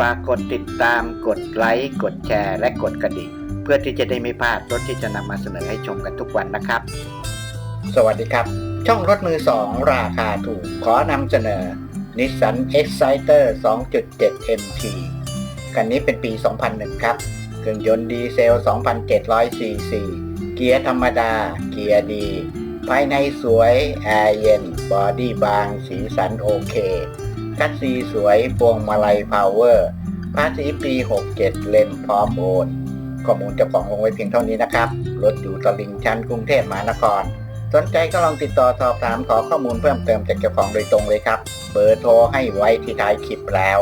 ฝากกดติดตามกดไลค์กดแชร์ และกดกระดิ่ง เพื่อที่จะได้ไม่พลาดรถที่จะนำมาเสนอให้ชมกันทุกวันนะครับ สวัสดีครับ ช่องรถมือสองราคาถูกขอนำเสนอ Nissan Exciter 2.7 MT คันนี้เป็นปี 2001 ครับ เครื่องยนต์ดีเซล 2,700 ซีซี เกียร์ธรรมดา เกียร์ดี ภายในสวย แอร์เย็น บอดี้บาง สีสันโอเค คัสซีสวยพวงมาลัยพาวเวอร์ภาษีปี 67 เล่มพร้อมโอน ข้อมูลเจ้าของลงไว้เพียงเท่านี้นะครับ รถอยู่ตลิ่งชันกรุงเทพมหานคร สนใจก็ลองติดต่อสอบถามขอข้อมูลเพิ่มเติมจากเจ้าของโดยตรงเลยครับ เบอร์โทรให้ไว้ที่ท้ายคลิปแล้ว